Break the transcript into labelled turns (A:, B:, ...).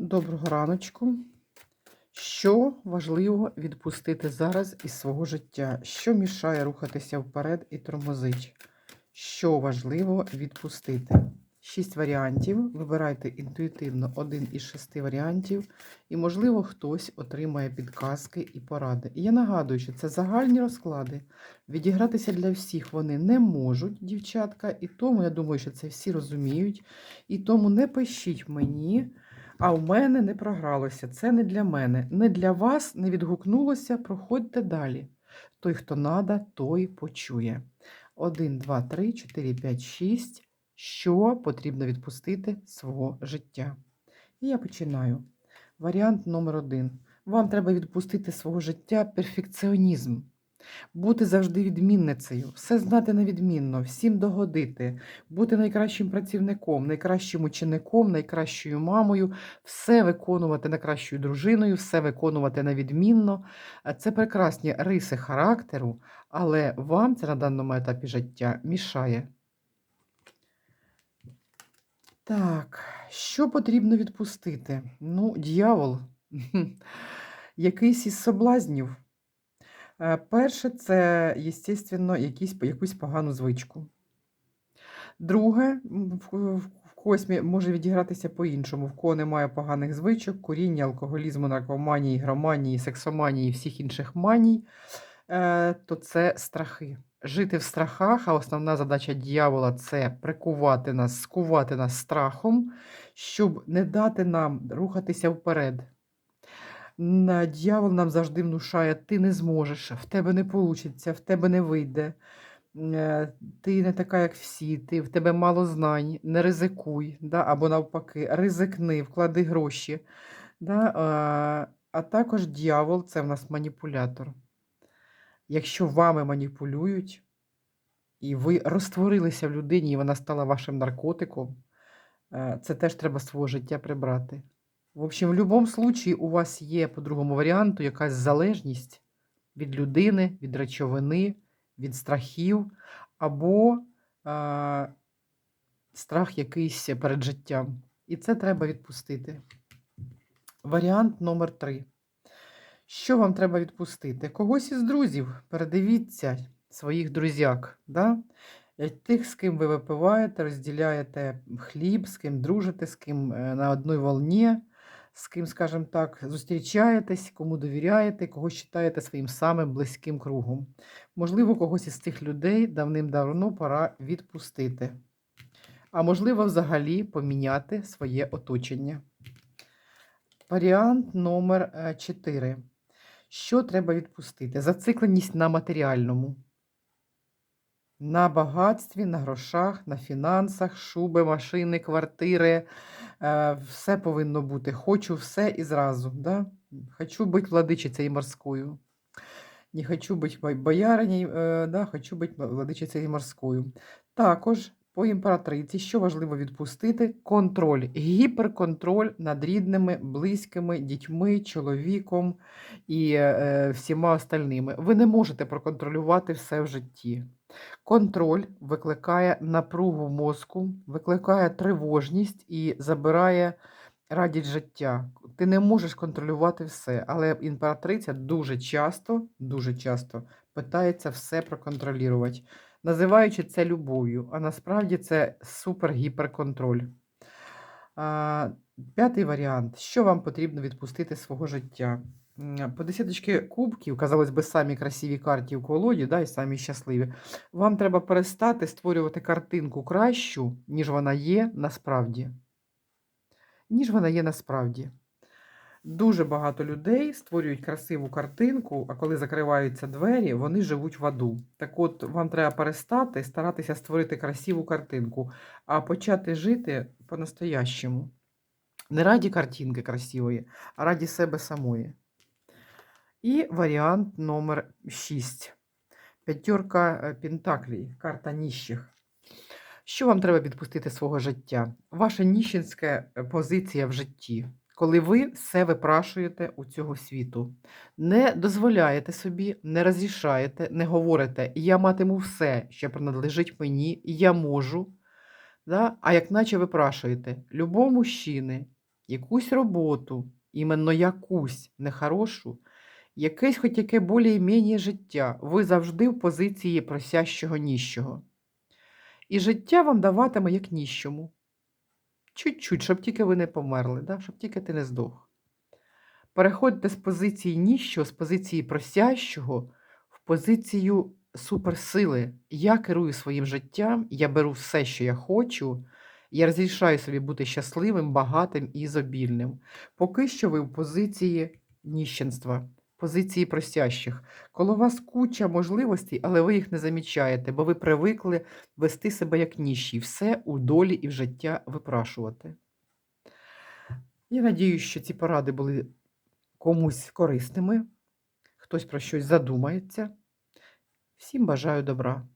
A: Доброго раночку. Що важливо відпустити зараз із свого життя? Що мішає рухатися вперед і тормозить? Що важливо відпустити? Шість варіантів. Вибирайте інтуїтивно один із шести варіантів, і, можливо, хтось отримає підказки і поради. І я нагадую, що це загальні розклади. Відігратися для всіх вони не можуть, дівчатка, і тому я думаю, що це всі розуміють. І тому не пишіть мені. А в мене не програлося. Це не для мене. Не для вас не відгукнулося. Проходьте далі. Той, хто надо, той почує. 1, 2, 3, 4, 5, 6. Що потрібно відпустити свого життя? І я починаю. Варіант номер один. Вам треба відпустити свого життя перфекціонізм. Бути завжди відмінницею, все знати невідмінно, всім догодити, бути найкращим працівником, найкращим учеником, найкращою мамою, все виконувати найкращою дружиною, все виконувати невідмінно. Е, Це прекрасні риси характеру, але вам це на даному етапі життя мішає. Так, що потрібно відпустити? Ну, дьявол, якийсь із соблазнів. Е, Перше, це, якісь, якусь погану звичку. Друге, в ко- когось може відігратися по-іншому. В кого немає поганих звичок, куріння, алкоголізму, наркоманії, громанії, сексоманії і всіх інших маній, е, то це страхи. Жити в страхах, а основна задача дьявола це прикувати нас, скувати нас страхом, щоб не дати нам рухатися вперед. На дьявол нам завжди внушає, ти не зможеш, в тебе не вийде, в тебе не вийде. е, Ти не така, як всі, ти, в тебе мало знань, не ризикуй, да? або навпаки, ризикни, вклади гроші. Да? А, а також дьявол це в нас маніпулятор. Якщо вами маніпулюють, і ви розтворилися в людині, і вона стала вашим наркотиком, е, це теж треба свого життя прибрати. В общем, в будь-якому случаї у вас є по другому варіанту якась залежність від людини, від речовини, від страхів, або е, страх якийсь перед життям. І це треба відпустити. Варіант номер три. Що вам треба відпустити? Когось із друзів. Передивіться своїх друзяк. Да? Е, Тих, з ким ви випиваєте, розділяєте хліб, з ким дружите, з ким е, на одній волні, з ким, скажімо так, зустрічаєтесь, кому довіряєте, кого вважаєте своїм самим близьким кругом. Можливо, когось із цих людей давним-давно пора відпустити. А можливо, взагалі поміняти своє оточення. Варіант номер 4. Що треба відпустити? Зацикленість на матеріальному, на багатстві, на грошах, на фінансах, шуби, машини, квартири. Е, Все повинно бути. Хочу все і зразу. Да? Хочу бути владичицею морською. Не хочу бути бо- бояринею, е, да, хочу бути владичицею морською. Також по імператриці, що важливо відпустити, контроль, гіперконтроль над рідними, близькими, дітьми, чоловіком і е, всіма остальними. Ви не можете проконтролювати все в житті. Контроль викликає напругу мозку, викликає тривожність і забирає радість життя. Ти не можеш контролювати все, але імператриця дуже часто, дуже часто питається все проконтролювати, називаючи це любов'ю, а насправді це супер-гіперконтроль. П'ятий варіант. Що вам потрібно відпустити свого життя? По десяточки кубків, казалось би, самі красиві карті в колоді, да, і самі щасливі. Вам треба перестати створювати картинку кращу, ніж вона є насправді. Ніж вона є насправді. Дуже багато людей створюють красиву картинку, а коли закриваються двері, вони живуть в аду. Так от, вам треба перестати старатися створити красиву картинку, а почати жити по-настоящему. Не раді картинки красивої, а раді себе самої. І варіант номер 6. П'ятерка е, Пентаклей, карта ніщих. Що вам треба відпустити свого життя? Ваша ніщенська е, позиція в житті, коли ви все випрашуєте у цього світу. Не дозволяєте собі, не розрішаєте, не говорите, я матиму все, що принадлежить мені, я можу. Да? А як наче випрашуєте любого мужчини, якусь роботу, іменно якусь нехорошу, якесь хоч яке більш-менш життя, ви завжди в позиції просящого ніщого. І життя вам даватиме як ніщому. Чуть-чуть, щоб тільки ви не померли, да? щоб тільки ти не здох. Переходьте з позиції ніщого, з позиції просящого в позицію суперсили. Я керую своїм життям, я беру все, що я хочу, я розрішаю собі бути щасливим, багатим і ізобільним. Поки що ви в позиції ніщенства, позиції просящих. Коли вас куча можливостей, але ви їх не замічаєте, бо ви привикли вести себе як ніщі, все у долі і в життя випрашувати. Я надію, що ці поради були комусь корисними, хтось про щось задумається. Всім бажаю добра.